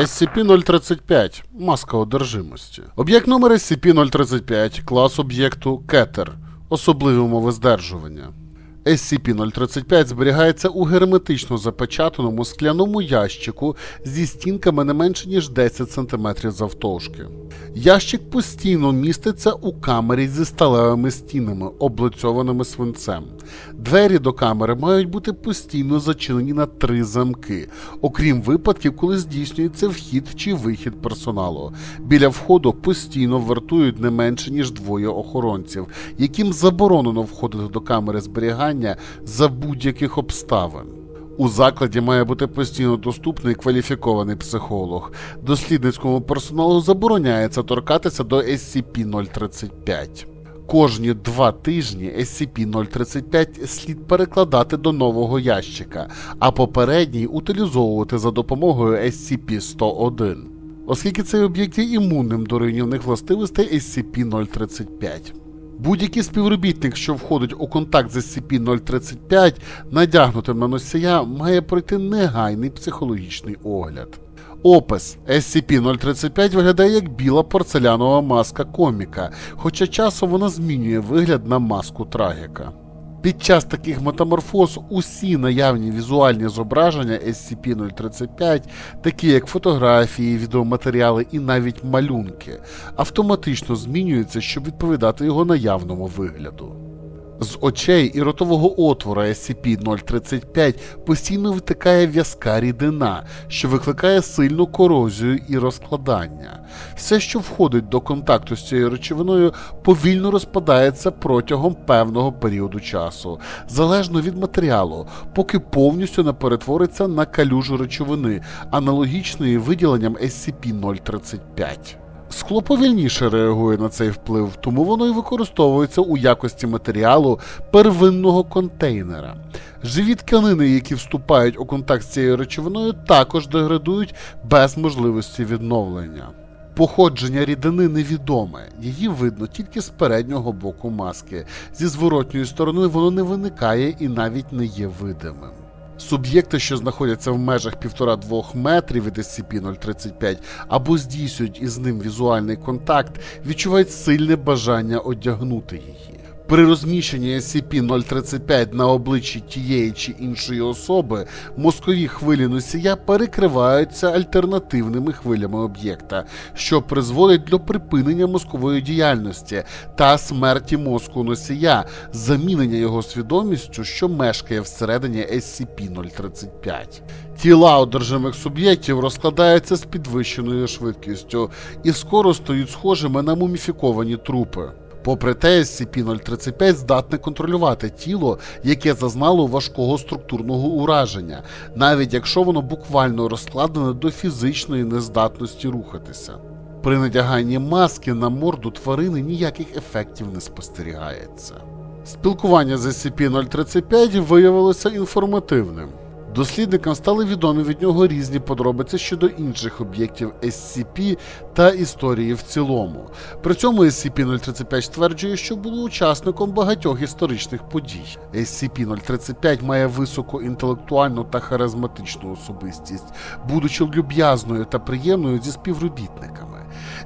SCP-035 маска одержимості. Об'єкт номер SCP-035, клас об'єкту Кетер, особливі умови здержування. SCP-035 зберігається у герметично запечатаному скляному ящику зі стінками не менше ніж 10 см завтовшки. Ящик постійно міститься у камері зі сталевими стінами, облицьованими свинцем. Двері до камери мають бути постійно зачинені на три замки, окрім випадків, коли здійснюється вхід чи вихід персоналу. Біля входу постійно вартують не менше ніж двоє охоронців, яким заборонено входити до камери зберігання за будь-яких обставин. У закладі має бути постійно доступний кваліфікований психолог. Дослідницькому персоналу забороняється торкатися до SCP-035. Кожні два тижні SCP-035 слід перекладати до нового ящика, а попередній утилізовувати за допомогою SCP-101. Оскільки цей об'єкт є імунним до руйнівних властивостей SCP-035. Будь-який співробітник, що входить у контакт з SCP-035, надягнутим на носія, має пройти негайний психологічний огляд. Опис SCP-035 виглядає як біла порцелянова маска коміка, хоча часом вона змінює вигляд на маску трагіка. Під час таких метаморфоз усі наявні візуальні зображення SCP-035, такі як фотографії, відеоматеріали і навіть малюнки, автоматично змінюються, щоб відповідати його наявному вигляду. З очей і ротового отвора SCP-035 постійно витикає в'язка рідина, що викликає сильну корозію і розкладання. Все, що входить до контакту з цією речовиною, повільно розпадається протягом певного періоду часу, залежно від матеріалу, поки повністю не перетвориться на калюжу речовини, аналогічної виділенням SCP-035. Скло повільніше реагує на цей вплив, тому воно і використовується у якості матеріалу первинного контейнера. Живі тканини, які вступають у контакт з цією речовиною, також деградують без можливості відновлення. Походження рідини невідоме, її видно тільки з переднього боку маски. Зі зворотньої сторони воно не виникає і навіть не є видимим. Суб'єкти, що знаходяться в межах 1,5-2 метрів від SCP-035 або здійснюють із ним візуальний контакт, відчувають сильне бажання одягнути її. При розміщенні SCP-035 на обличчі тієї чи іншої особи мозкові хвилі носія перекриваються альтернативними хвилями об'єкта, що призводить до припинення мозкової діяльності та смерті мозку носія, замінення його свідомістю, що мешкає всередині SCP-035. Тіла одержимих суб'єктів розкладаються з підвищеною швидкістю і скоро стають схожими на муміфіковані трупи. Попри те, SCP-035 здатне контролювати тіло, яке зазнало важкого структурного ураження, навіть якщо воно буквально розкладене до фізичної нездатності рухатися. При надяганні маски на морду тварини ніяких ефектів не спостерігається. Спілкування з SCP-035 виявилося інформативним. Дослідникам стали відомі від нього різні подробиці щодо інших об'єктів SCP та історії в цілому. При цьому SCP-035 стверджує, що було учасником багатьох історичних подій. SCP-035 має високу інтелектуальну та харизматичну особистість, будучи люб'язною та приємною зі співробітниками.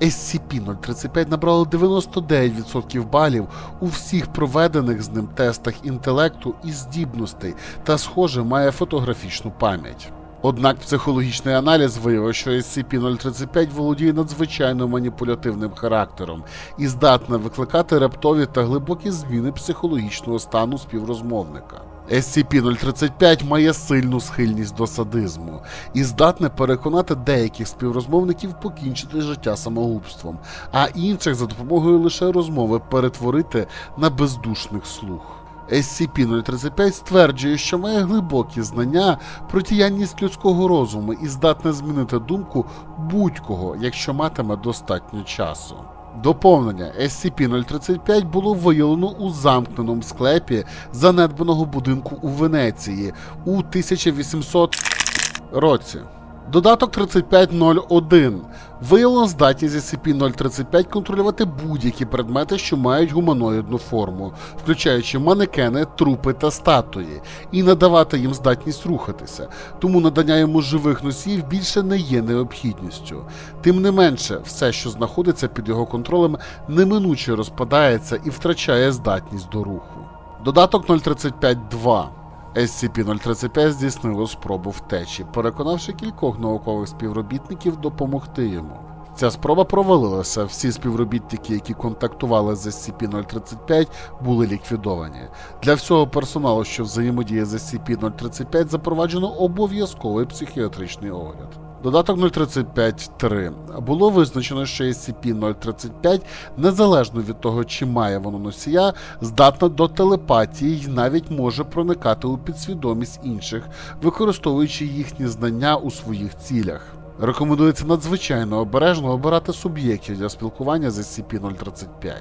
SCP-035 набрало 99% балів у всіх проведених з ним тестах інтелекту і здібностей та, схоже, має фотографічну пам'ять. Однак психологічний аналіз виявив, що SCP-035 володіє надзвичайно маніпулятивним характером і здатна викликати раптові та глибокі зміни психологічного стану співрозмовника. SCP-035 має сильну схильність до садизму і здатне переконати деяких співрозмовників покінчити життя самогубством, а інших за допомогою лише розмови перетворити на бездушних слух. SCP-035 стверджує, що має глибокі знання про діяльність людського розуму і здатне змінити думку будь-кого, якщо матиме достатньо часу. Доповнення SCP-035 було виявлено у замкненому склепі занедбаного будинку у Венеції у 1800 році. Додаток 3501 Виявлено здатність SCP-035 контролювати будь-які предмети, що мають гуманоїдну форму, включаючи манекени, трупи та статуї, і надавати їм здатність рухатися, тому надання йому живих носіїв більше не є необхідністю. Тим не менше, все, що знаходиться під його контролем, неминуче розпадається і втрачає здатність до руху. Додаток 035-2 SCP-035 здійснило спробу втечі, переконавши кількох наукових співробітників допомогти йому. Ця спроба провалилася. Всі співробітники, які контактували з SCP-035, були ліквідовані. Для всього персоналу, що взаємодіє з SCP-035, запроваджено обов'язковий психіатричний огляд. Додаток 035.3. Було визначено, що SCP-035, незалежно від того, чи має воно носія, здатна до телепатії і навіть може проникати у підсвідомість інших, використовуючи їхні знання у своїх цілях. Рекомендується надзвичайно обережно обирати суб'єктів для спілкування з SCP-035.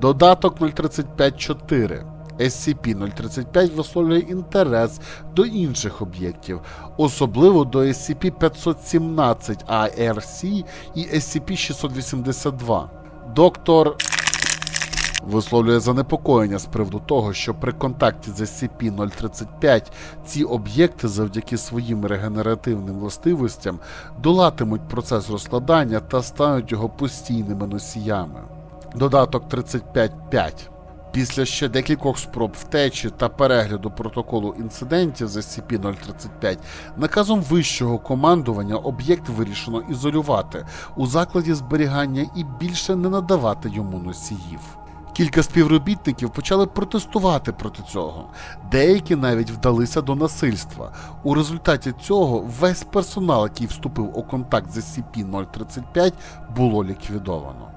Додаток 035.4. SCP-035 висловлює інтерес до інших об'єктів, особливо до SCP-517-ARC і SCP-682. Доктор висловлює занепокоєння з приводу того, що при контакті з SCP-035 ці об'єкти завдяки своїм регенеративним властивостям долатимуть процес розкладання та стануть його постійними носіями. Додаток 35.5 Після ще декількох спроб втечі та перегляду протоколу інцидентів з SCP-035, наказом вищого командування об'єкт вирішено ізолювати у закладі зберігання і більше не надавати йому носіїв. Кілька співробітників почали протестувати проти цього. Деякі навіть вдалися до насильства. У результаті цього весь персонал, який вступив у контакт з SCP-035, було ліквідовано.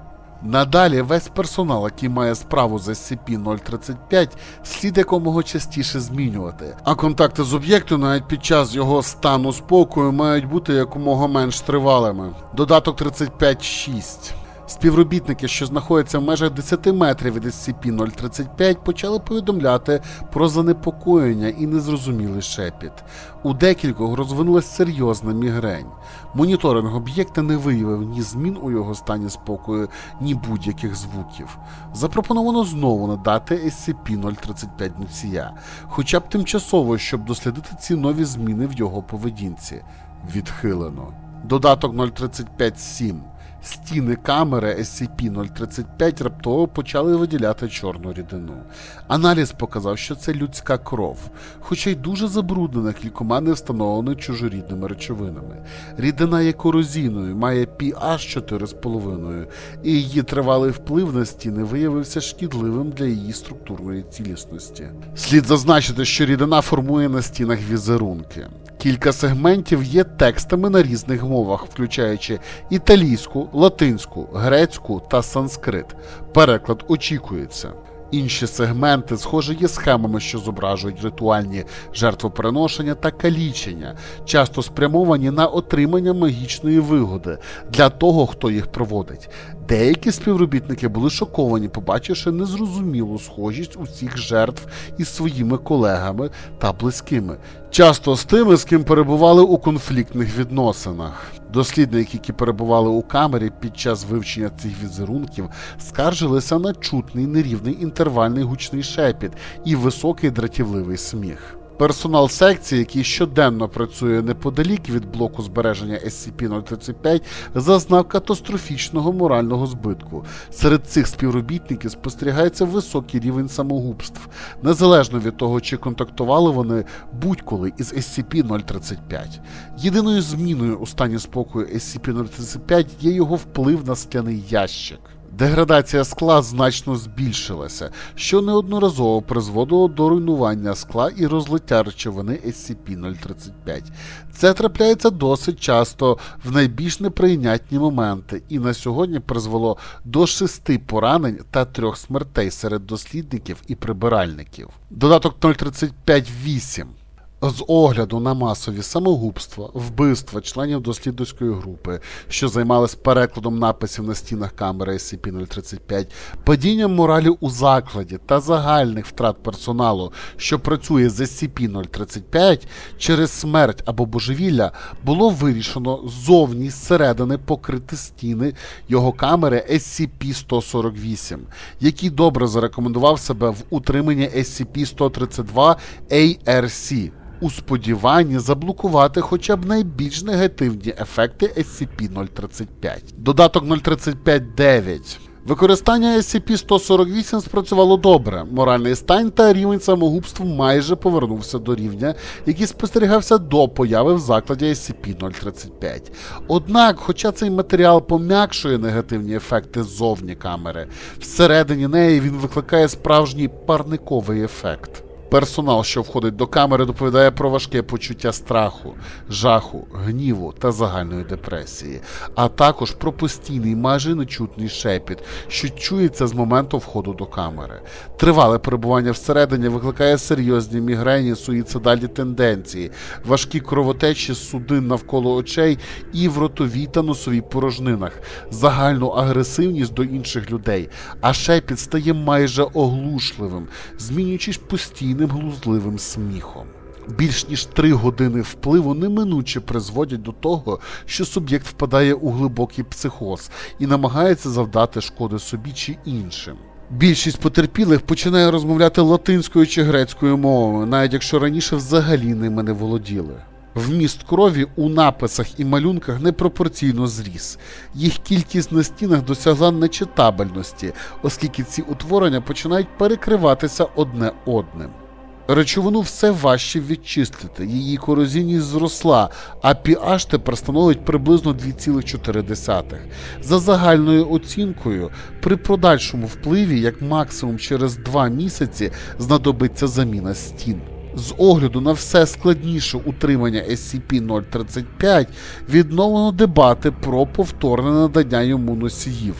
Надалі весь персонал, який має справу з SCP-035, слід якомога частіше змінювати, а контакти з об'єктом навіть під час його стану спокою мають бути якомога менш тривалими. Додаток 35.6 Співробітники, що знаходяться в межах 10 метрів від SCP-035, почали повідомляти про занепокоєння і незрозумілий шепіт. У декількох розвинулася серйозна мігрень. Моніторинг об'єкта не виявив ні змін у його стані спокою, ні будь-яких звуків. Запропоновано знову надати SCP-035 носія, хоча б тимчасово, щоб дослідити ці нові зміни в його поведінці. Відхилено. Додаток 035.7 Стіни камери SCP-035 раптово почали виділяти чорну рідину. Аналіз показав, що це людська кров, хоча й дуже забруднена кількома не встановленими чужорідними речовинами. Рідина є корозійною, має pH 4,5, і її тривалий вплив на стіни виявився шкідливим для її структурної цілісності. Слід зазначити, що рідина формує на стінах візерунки. Кілька сегментів є текстами на різних мовах, включаючи італійську, латинську, грецьку та санскрит. Переклад очікується. Інші сегменти, схоже, є схемами, що зображують ритуальні жертвоприношення та калічення, часто спрямовані на отримання магічної вигоди для того, хто їх проводить. Деякі співробітники були шоковані, побачивши незрозумілу схожість усіх жертв із своїми колегами та близькими, часто з тими, з ким перебували у конфліктних відносинах. Дослідники, які перебували у камері під час вивчення цих візерунків, скаржилися на чутний нерівний інтервальний гучний шепіт і високий дратівливий сміх. Персонал секції, який щоденно працює неподалік від блоку збереження SCP-035, зазнав катастрофічного морального збитку. Серед цих співробітників спостерігається високий рівень самогубств, незалежно від того, чи контактували вони будь-коли із SCP-035. Єдиною зміною у стані спокою SCP-035 є його вплив на скляний ящик. Деградація скла значно збільшилася, що неодноразово призводило до руйнування скла і розлиття речовини SCP-035. Це трапляється досить часто в найбільш неприйнятні моменти, і на сьогодні призвело до шести поранень та трьох смертей серед дослідників і прибиральників. Додаток 035.8 З огляду на масові самогубства, вбивства членів дослідницької групи, що займались перекладом написів на стінах камери SCP-035, падінням моралі у закладі та загальних втрат персоналу, що працює з SCP-035, через смерть або божевілля було вирішено ззовні зсередини покрити стіни його камери SCP-148, який добре зарекомендував себе в утриманні SCP-132 ARC у сподіванні заблокувати хоча б найбільш негативні ефекти SCP-035. Додаток 035-9. Використання SCP-148 спрацювало добре. Моральний стан та рівень самогубств майже повернувся до рівня, який спостерігався до появи в закладі SCP-035. Однак, хоча цей матеріал пом'якшує негативні ефекти ззовні камери, всередині неї він викликає справжній парниковий ефект. Персонал, що входить до камери, доповідає про важке почуття страху, жаху, гніву та загальної депресії, а також про постійний майже нечутний шепіт, що чується з моменту входу до камери. Тривале перебування всередині викликає серйозні мігрені, суїцидальні тенденції, важкі кровотечі судин навколо очей і в ротовій та носовій порожнинах, загальну агресивність до інших людей, а шепіт стає майже оглушливим, змінюючись постійним глузливим сміхом. Більш ніж три години впливу неминуче призводять до того, що суб'єкт впадає у глибокий психоз і намагається завдати шкоди собі чи іншим. Більшість потерпілих починає розмовляти латинською чи грецькою мовами, навіть якщо раніше взагалі ними не володіли. Вміст крові у написах і малюнках непропорційно зріс. Їх кількість на стінах досягла нечитабельності, оскільки ці утворення починають перекриватися одне одним. Речовину все важче відчистити, її корозійність зросла, а pH тепер становить приблизно 2,4. За загальною оцінкою, при подальшому впливі, як максимум через 2 місяці, знадобиться заміна стін. З огляду на все складніше утримання SCP-035 відновлено дебати про повторне надання йому носіїв.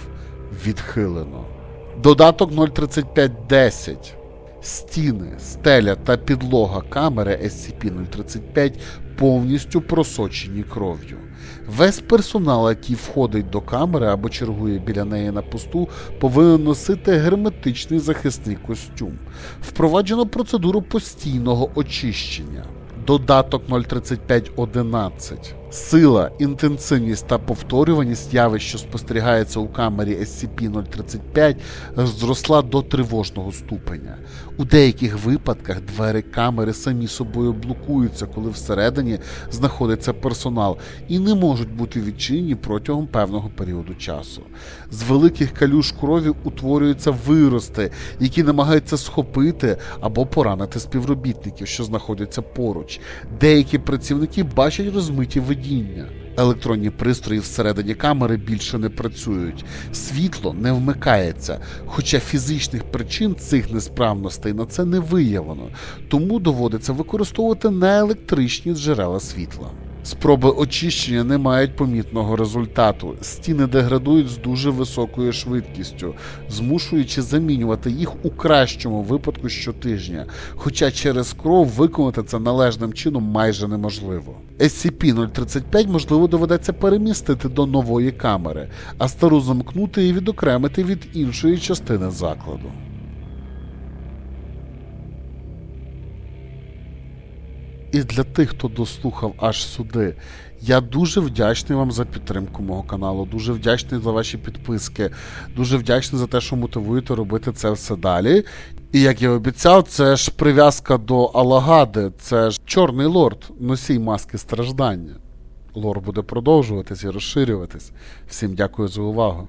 Відхилено. Додаток 03510. Стіни, стеля та підлога камери SCP-035 повністю просочені кров'ю. Весь персонал, який входить до камери або чергує біля неї на посту, повинен носити герметичний захисний костюм. Впроваджено процедуру постійного очищення. Додаток 03511. Сила, інтенсивність та повторюваність явищ, що спостерігається у камері SCP-035, зросла до тривожного ступеня. У деяких випадках двері камери самі собою блокуються, коли всередині знаходиться персонал, і не можуть бути відчинені протягом певного періоду часу. З великих калюж крові утворюються вирости, які намагаються схопити або поранити співробітників, що знаходяться поруч. Деякі працівники бачать розмиті видіння. Електронні пристрої всередині камери більше не працюють, світло не вмикається, хоча фізичних причин цих несправностей на це не виявлено, тому доводиться використовувати неелектричні джерела світла. Спроби очищення не мають помітного результату. Стіни деградують з дуже високою швидкістю, змушуючи замінювати їх у кращому випадку щотижня, хоча через кров виконати це належним чином майже неможливо. SCP-035 можливо доведеться перемістити до нової камери, а стару замкнути і відокремити від іншої частини закладу. І для тих, хто дослухав аж сюди, я дуже вдячний вам за підтримку мого каналу, дуже вдячний за ваші підписки, дуже вдячний за те, що мотивуєте робити це все далі. І як я обіцяв, це ж прив'язка до Алагади, це ж Чорний лорд, носій маски страждання. Лор буде продовжуватись і розширюватись. Всім дякую за увагу.